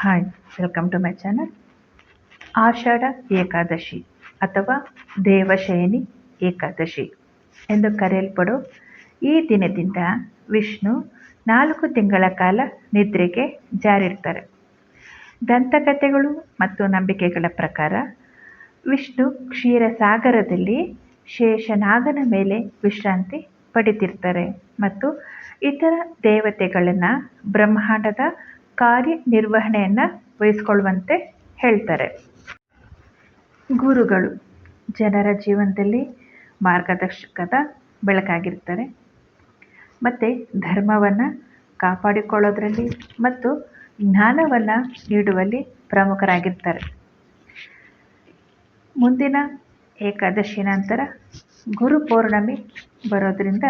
Hi welcome to my channel Ashadha Ekadashi ಅಥವಾ ದೇವಶಯನಿ ಏಕಾದಶಿ ಎಂದು ಕರೆಯಲ್ಪಡೋ. ಈ ದಿನದಿಂದ ವಿಷ್ಣು ನಾಲ್ಕು ತಿಂಗಳ ಕಾಲ ನಿದ್ರೆಗೆ ಜಾರಿರ್ತಾರೆ. ದಂತಕಥೆಗಳು ಮತ್ತು ನಂಬಿಕೆಗಳ ಪ್ರಕಾರ ವಿಷ್ಣು ಕ್ಷೀರಸಾಗರದಲ್ಲಿ ಶೇಷನಾಗನ ಮೇಲೆ ವಿಶ್ರಾಂತಿ ಪಡಿತಿರ್ತಾರೆ ಮತ್ತು ಇತರ ದೇವತೆಗಳನ್ನು ಬ್ರಹ್ಮಾಂಡದ ಕಾರ್ಯನಿರ್ವಹಣೆಯನ್ನು ವಹಿಸ್ಕೊಳ್ಳುವಂತೆ ಹೇಳ್ತಾರೆ. ಗುರುಗಳು ಜನರ ಜೀವನದಲ್ಲಿ ಮಾರ್ಗದರ್ಶಕದ ಬೆಳಕಾಗಿರ್ತಾರೆ ಮತ್ತು ಧರ್ಮವನ್ನು ಕಾಪಾಡಿಕೊಳ್ಳೋದ್ರಲ್ಲಿ ಮತ್ತು ಜ್ಞಾನವನ್ನು ನೀಡುವಲ್ಲಿ ಪ್ರಮುಖರಾಗಿರ್ತಾರೆ. ಮುಂದಿನ ಏಕಾದಶಿ ನಂತರ ಗುರು ಪೌರ್ಣಮಿ ಬರೋದರಿಂದ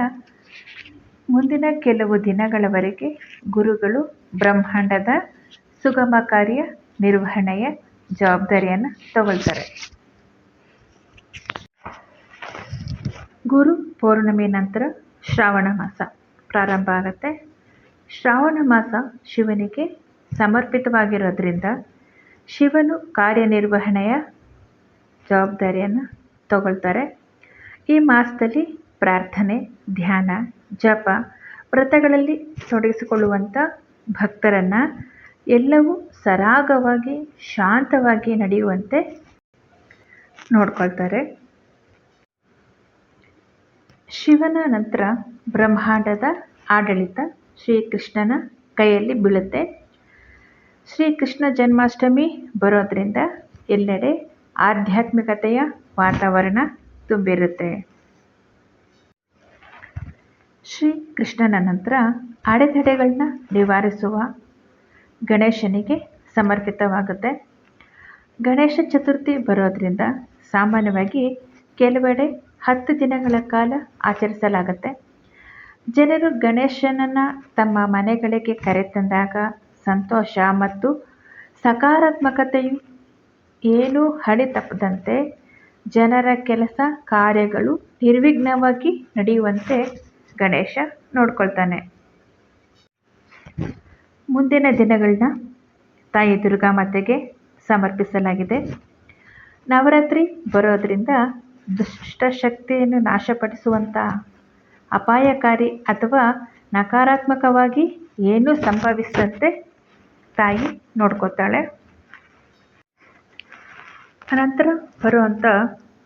ಮುಂದಿನ ಕೆಲವು ದಿನಗಳವರೆಗೆ ಗುರುಗಳು ಬ್ರಹ್ಮಾಂಡದ ಸುಗಮ ಕಾರ್ಯ ನಿರ್ವಹಣೆಯ ಜವಾಬ್ದಾರಿಯನ್ನು ತಗೊಳ್ತಾರೆ. ಗುರು ಪೌರ್ಣಮಿ ನಂತರ ಶ್ರಾವಣ ಮಾಸ ಪ್ರಾರಂಭ ಆಗುತ್ತೆ. ಶ್ರಾವಣ ಮಾಸ ಶಿವನಿಗೆ ಸಮರ್ಪಿತವಾಗಿರೋದ್ರಿಂದ ಶಿವನು ಕಾರ್ಯನಿರ್ವಹಣೆಯ ಜವಾಬ್ದಾರಿಯನ್ನು ತಗೊಳ್ತಾರೆ. ಈ ಮಾಸದಲ್ಲಿ ಪ್ರಾರ್ಥನೆ, ಧ್ಯಾನ, ಜಪ ವ್ರತಗಳಲ್ಲಿ ತೊಡಗಿಸಿಕೊಳ್ಳುವಂಥ ಭಕ್ತರನ್ನು ಎಲ್ಲವೂ ಸರಾಗವಾಗಿ, ಶಾಂತವಾಗಿ ನಡೆಯುವಂತೆ ನೋಡ್ಕೊಳ್ತಾರೆ. ಶಿವನ ನಂತರ ಬ್ರಹ್ಮಾಂಡದ ಆಡಳಿತ ಶ್ರೀಕೃಷ್ಣನ ಕೈಯಲ್ಲಿ ಬೀಳುತ್ತೆ. ಶ್ರೀಕೃಷ್ಣ ಜನ್ಮಾಷ್ಟಮಿ ಬರೋದ್ರಿಂದ ಎಲ್ಲೆಡೆ ಆಧ್ಯಾತ್ಮಿಕತೆಯ ವಾತಾವರಣ ತುಂಬಿರುತ್ತೆ. ಶ್ರೀಕೃಷ್ಣನ ನಂತರ ಅಡೆತಡೆಗಳನ್ನ ನಿವಾರಿಸುವ ಗಣೇಶನಿಗೆ ಸಮರ್ಪಿತವಾಗುತ್ತೆ. ಗಣೇಶ ಚತುರ್ಥಿ ಬರೋದರಿಂದ ಸಾಮಾನ್ಯವಾಗಿ ಕೆಲವೆಡೆ ಹತ್ತು ದಿನಗಳ ಕಾಲ ಆಚರಿಸಲಾಗುತ್ತೆ. ಜನರು ಗಣೇಶನನ್ನು ತಮ್ಮ ಮನೆಗಳಿಗೆ ಕರೆತಂದಾಗ ಸಂತೋಷ ಮತ್ತು ಸಕಾರಾತ್ಮಕತೆಯು ಏನೂ ಹಳಿ ತಪ್ಪದಂತೆ ಜನರ ಕೆಲಸ ಕಾರ್ಯಗಳು ನಿರ್ವಿಘ್ನವಾಗಿ ನಡೆಯುವಂತೆ ಗಣೇಶ ನೋಡ್ಕೊಳ್ತಾನೆ. ಮುಂದಿನ ದಿನಗಳನ್ನ ತಾಯಿ ದುರ್ಗಾ ಮಾತೆಗೆ ಸಮರ್ಪಿಸಲಾಗಿದೆ. ನವರಾತ್ರಿ ಬರೋದರಿಂದ ದುಷ್ಟಶಕ್ತಿಯನ್ನು ನಾಶಪಡಿಸುವಂಥ ಅಪಾಯಕಾರಿ ಅಥವಾ ನಕಾರಾತ್ಮಕವಾಗಿ ಏನೂ ಸಂಭವಿಸದಂತೆ ತಾಯಿ ನೋಡ್ಕೋತಾಳೆ ಅನಂತರ ಬರುವಂಥ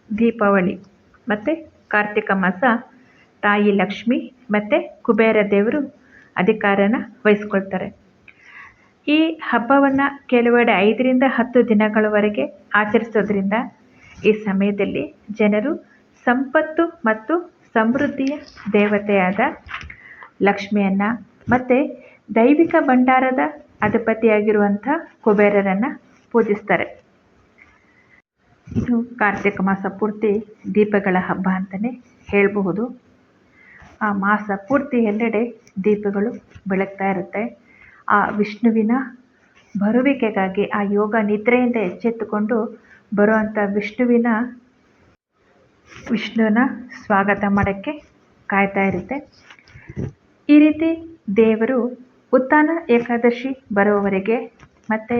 ದೀಪಾವಳಿ ಮತ್ತು ಕಾರ್ತಿಕ ಮಾಸ ತಾಯಿ ಲಕ್ಷ್ಮಿ ಮತ್ತು ಕುಬೇರ ದೇವರು ಅಧಿಕಾರನ ವಹಿಸ್ಕೊಳ್ತಾರೆ. ಈ ಹಬ್ಬವನ್ನು ಕೆಲವೆಡೆ ಐದರಿಂದ ಹತ್ತು ದಿನಗಳವರೆಗೆ ಆಚರಿಸೋದ್ರಿಂದ ಈ ಸಮಯದಲ್ಲಿ ಜನರು ಸಂಪತ್ತು ಮತ್ತು ಸಮೃದ್ಧಿಯ ದೇವತೆಯಾದ ಲಕ್ಷ್ಮಿಯನ್ನು ಮತ್ತು ದೈವಿಕ ಭಂಡಾರದ ಅಧಿಪತಿಯಾಗಿರುವಂಥ ಕುಬೇರರನ್ನು ಪೂಜಿಸ್ತಾರೆ. ಇದು ಕಾರ್ತಿಕ ಮಾಸ ಪೂರ್ತಿ ದೀಪಗಳ ಹಬ್ಬ ಅಂತಲೇ ಹೇಳಬಹುದು. ಆ ಮಾಸ ಪೂರ್ತಿ ಎಲ್ಲೆಡೆ ದೀಪಗಳು ಬೆಳಗ್ತಾ ಇರುತ್ತೆ. ಆ ವಿಷ್ಣುವಿನ ಬರುವಿಕೆಗಾಗಿ ಆ ಯೋಗ ನಿದ್ರೆಯಿಂದ ಎಚ್ಚೆತ್ತುಕೊಂಡು ಬರುವಂಥ ವಿಷ್ಣುವಿನ ವಿಷ್ಣುವಿನ ಸ್ವಾಗತ ಮಾಡೋಕ್ಕೆ ಕಾಯ್ತಾ ಇರುತ್ತೆ. ಈ ರೀತಿ ದೇವರು ಉತ್ತಾನ ಏಕಾದಶಿ ಬರುವವರೆಗೆ ಮತ್ತು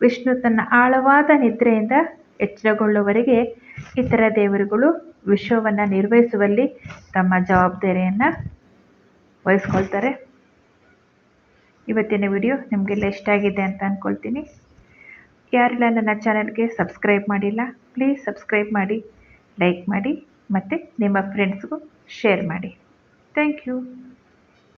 ವಿಷ್ಣು ತನ್ನ ಆಳವಾದ ನಿದ್ರೆಯಿಂದ ಎಚ್ಚರಗೊಳ್ಳುವವರೆಗೆ ಇತರ ದೇವರುಗಳು ವಿಶ್ವವನ್ನು ನಿರ್ವಹಿಸುವಲ್ಲಿ ತಮ್ಮ ಜವಾಬ್ದಾರಿಯನ್ನು ವಹಿಸ್ಕೊಳ್ತಾರೆ. ಇವತ್ತಿನ ವಿಡಿಯೋ ನಿಮಗೆಲ್ಲ ಇಷ್ಟ ಆಗಿದೆ ಅಂತ ಅಂದ್ಕೊಳ್ತೀನಿ ಯಾರೆಲ್ಲ ನನ್ನ ಚಾನಲ್ಗೆ ಸಬ್ಸ್ಕ್ರೈಬ್ ಮಾಡಿಲ್ಲ, ಪ್ಲೀಸ್ ಸಬ್ಸ್ಕ್ರೈಬ್ ಮಾಡಿ, ಲೈಕ್ ಮಾಡಿ, ಮತ್ತು ನಿಮ್ಮ ಫ್ರೆಂಡ್ಸ್ಗೂ ಶೇರ್ ಮಾಡಿ. Thank you.